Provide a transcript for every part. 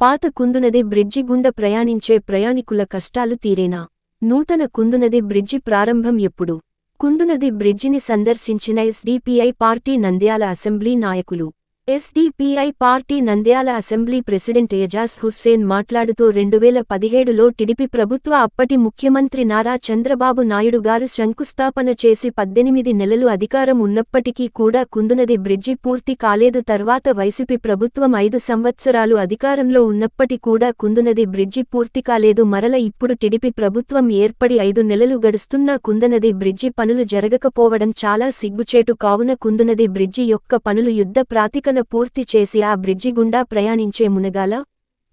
పాత కుందునది బ్రిడ్జి గుండా ప్రయాణించే ప్రయాణికుల కష్టాలు తీరేనా? నూతన కుందునది బ్రిడ్జి ప్రారంభం ఎప్పుడు? కుందునది బ్రిడ్జిని సందర్శించిన ఎస్డిపిఐ పార్టీ నంద్యాల అసెంబ్లీ నాయకులు. SDPI party Nandyal assembly president Ejaz Hussain మాట్లాడుతూ రెండు వేల పదిహేడులో టిడిపి ప్రభుత్వ అప్పటి ముఖ్యమంత్రి నారా చంద్రబాబు నాయుడు గారు శంకుస్థాపన చేసి పద్దెనిమిది నెలలు అధికారం ఉన్నప్పటికీ కూడా కుందునది బ్రిడ్జి పూర్తి కాలేదు. తర్వాత వైసీపీ ప్రభుత్వం ఐదు సంవత్సరాలు అధికారంలో ఉన్నప్పటి కూడా కుందునది బ్రిడ్జి పూర్తి కాలేదు. మరల ఇప్పుడు టిడిపి ప్రభుత్వం ఏర్పడి ఐదు నెలలు గడుస్తున్నా కుందనది బ్రిడ్జి పనులు జరగకపోవడం చాలా సిగ్గుచేటు. కావున కుందునది బ్రిడ్జి యొక్క పనులు యుద్ధ ప్రాతిక ప్రాతికన పూర్తి చేసి ఆ బ్రిడ్జి గుండా ప్రయాణించే మునగాల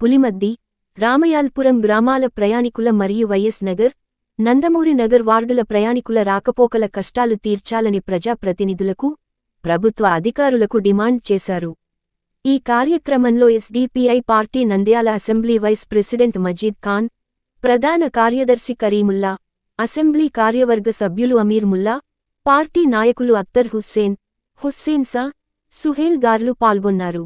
పులిమద్ది రామయాల్పురం గ్రామాల ప్రయాణికుల మరియు వైఎస్ నగర్ నందమూరి నగర్ వార్డుల ప్రయాణికుల రాకపోకల కష్టాలు తీర్చాలని ప్రజాప్రతినిధులకు ప్రభుత్వ అధికారులకు డిమాండ్ చేశారు. ఈ కార్యక్రమంలో SDPI party Nandyal assembly vice president Majeed Khan ప్రధాన కార్యదర్శి కరీముల్లా అసెంబ్లీ కార్యవర్గ సభ్యులు అమీర్ ముల్లా పార్టీ నాయకులు అత్తర్ హుస్సేన్ హుస్సేన్ సా సుహేల్ గార్లు పాల్గొన్నారు.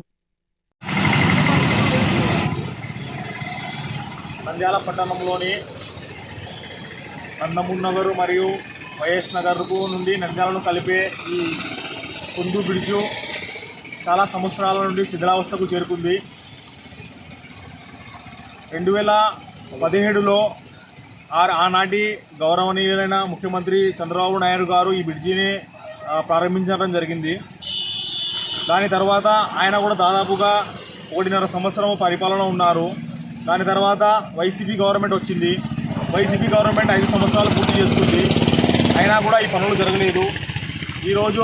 నంద్యాల పట్టణంలోని నందమూర్ నగరు మరియు వైఎస్ నగర్కు నుండి నంద్యాలను కలిపే ఈ కుందు బ్రిడ్జు చాలా సంవత్సరాల నుండి శిథిలావస్థకు చేరుకుంది. రెండు వేల పదిహేడులో ఆర్ ఆనాటి గౌరవనీయులైన ముఖ్యమంత్రి చంద్రబాబు నాయుడు గారు ఈ బ్రిడ్జిని ప్రారంభించడం జరిగింది. దాని తర్వాత ఆయన కూడా దాదాపుగా ఒకటిన్నర సంవత్సరం పరిపాలన ఉన్నారు. దాని తర్వాత వైసీపీ గవర్నమెంట్ వచ్చింది. వైసీపీ గవర్నమెంట్ ఐదు సంవత్సరాలు పూర్తి చేసుకుంది. అయినా కూడా ఈ పనులు జరగలేదు. ఈరోజు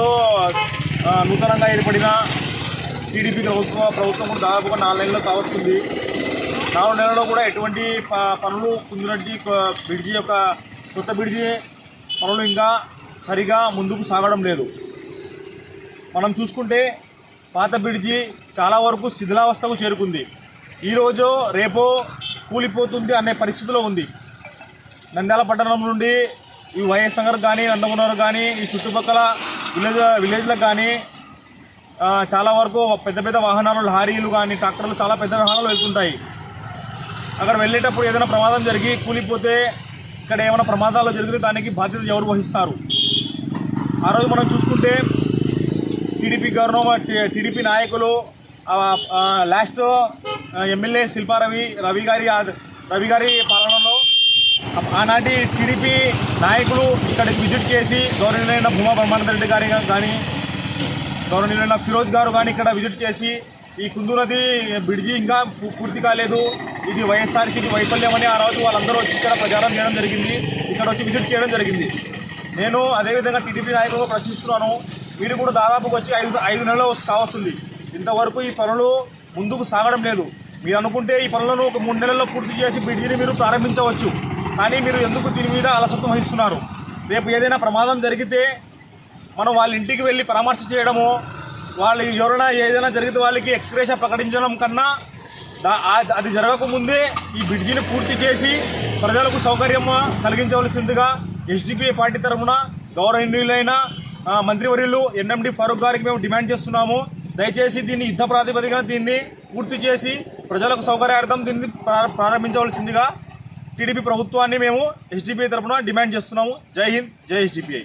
నూతనంగా ఏర్పడిన టీడీపీ ప్రభుత్వం ప్రభుత్వం కూడా దాదాపుగా నాలుగు నెలలు కావస్తుంది. నాలుగు నెలల్లో కూడా ఎటువంటి ప- పనులు కుందునటి బ్రిడ్జి యొక్క కొత్త బ్రిడ్జి పనులు ఇంకా సరిగా ముందుకు సాగడం లేదు. మనం చూసుకుంటే పాత బ్రిడ్జి చాలా వరకు శిథిలావస్థకు చేరుకుంది. ఈరోజు రేపో కూలిపోతుంది అనే పరిస్థితిలో ఉంది. నంద్యాల పట్టణం నుండి ఈ వైఎస్ నగర్ కానీ నందమూనగర్ కానీ ఈ చుట్టుపక్కల విలేజ్ విలేజ్లకు కానీ చాలా వరకు పెద్ద పెద్ద వాహనాలు లారీలు కానీ ట్రాక్టర్లు చాలా పెద్ద వాహనాలు వెళ్తుంటాయి. అక్కడ వెళ్ళేటప్పుడు ఏదైనా ప్రమాదం జరిగి కూలిపోతే ఇక్కడ ఏమైనా ప్రమాదాలు జరిగితే దానికి బాధ్యత ఎవరు వహిస్తారు? ఆ రోజు మనం చూసుకుంటే టీడీపీ గవర్నమెంట్ టీడీపీ నాయకులు లాస్ట్ ఎమ్మెల్యే శిల్పారవి రవి గారి రవి గారి పాలనలో ఆనాటి టీడీపీ నాయకులు ఇక్కడికి విజిట్ చేసి గౌరవనీయులైన భూమా బ్రహ్మానంద రెడ్డి గారి కానీ గౌరవనీయులైన ఫిరోజ్ గారు కానీ ఇక్కడ విజిట్ చేసి ఈ కుందు నది బ్రిడ్జి ఇంకా పూ- పూర్తి కాలేదు. ఇది వైఎస్ఆర్సీకి వైఫల్యం అని ఆ రోజు వాళ్ళందరూ వచ్చి ఇక్కడ ప్రచారం చేయడం జరిగింది. ఇక్కడ వచ్చి విజిట్ చేయడం జరిగింది. నేను అదేవిధంగా టీడీపీ నాయకులు ప్రశ్నిస్తున్నాను. వీరు కూడా దాదాపుగా వచ్చి ఐదు ఐదు నెలలు కావస్తుంది. ఇంతవరకు ఈ పనులు ముందుకు సాగడం లేదు. మీరు అనుకుంటే ఈ పనులను ఒక మూడు నెలల్లో పూర్తి చేసి బ్రిడ్జిని మీరు ప్రారంభించవచ్చు. కానీ మీరు ఎందుకు దీని మీద అలసత్వం వహిస్తున్నారు? రేపు ఏదైనా ప్రమాదం జరిగితే మనం వాళ్ళ ఇంటికి వెళ్ళి పరామర్శ చేయడము వాళ్ళు ఎవరైనా ఏదైనా జరిగితే వాళ్ళకి ఎక్స్గ్రేషన్ ప్రకటించడం కన్నా దా అది జరగకముందే ఈ బ్రిడ్జిని పూర్తి చేసి ప్రజలకు సౌకర్యం కలిగించవలసిందిగా ఎస్డిపిఐ పార్టీ తరఫున గౌరవనీయులైన మంత్రివర్యులు ఎన్ఎండి ఫరూక్ గారికి మేము డిమాండ్ చేస్తున్నాము. దయచేసి దీన్ని యుద్ధ ప్రాతిపదికన దీన్ని పూర్తి చేసి ప్రజలకు సౌకర్యార్థం దీన్ని ప్రారంభించవలసిందిగా టీడీపీ ప్రభుత్వాన్ని మేము ఎస్డిపిఐ తరఫున డిమాండ్ చేస్తున్నాము. జై హింద్ జై ఎస్డిపిఐ